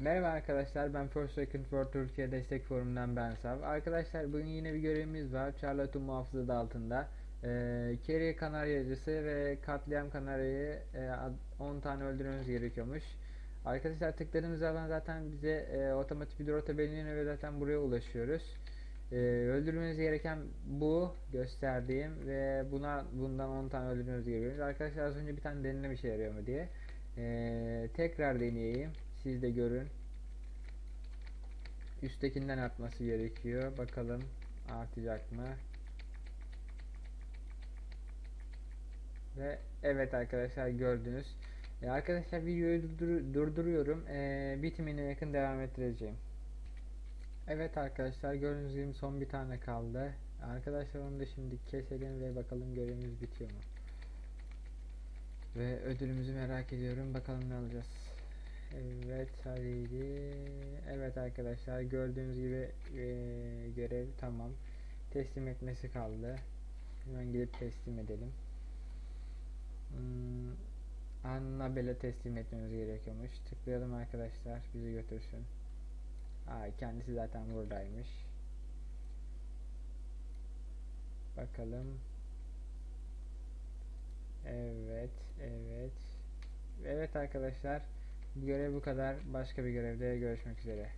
Merhaba arkadaşlar ben First Second World Türkiye Destek Forumu'ndan ben Sav. Arkadaşlar bugün yine bir görevimiz var. Charlotte muhafızı altında. Ee, Carrie kanaryacısı ve katliam kanaryayı e, ad- 10 tane öldürmemiz gerekiyormuş. Arkadaşlar tıkladığımız zaman zaten bize e, otomatik bir rota belirleniyor ve zaten buraya ulaşıyoruz. Ee, öldürmeniz gereken bu gösterdiğim ve buna bundan 10 tane öldürmeniz gerekiyor. Arkadaşlar az önce bir tane deneme işe yarıyor mu diye. Ee, tekrar deneyeyim. Siz de görün. Üsttekinden artması gerekiyor. Bakalım artacak mı? Ve evet arkadaşlar gördünüz. E, arkadaşlar videoyu durdur- durduruyorum. E, bitimine yakın devam ettireceğim. Evet arkadaşlar gördüğünüz gibi son bir tane kaldı. Arkadaşlar onu da şimdi keselim ve bakalım görevimiz bitiyor mu? Ve ödülümüzü merak ediyorum. Bakalım ne alacağız. Evet hadi. Evet arkadaşlar gördüğünüz gibi eee, görev tamam. Teslim etmesi kaldı. Hemen gidip teslim edelim. Hmm, Annabelle teslim etmemiz gerekiyormuş. Tıklayalım arkadaşlar. Bizi götürsün. Aa, kendisi zaten buradaymış. Bakalım. Evet, evet. Evet arkadaşlar. Bu görev bu kadar. Başka bir görevde görüşmek üzere.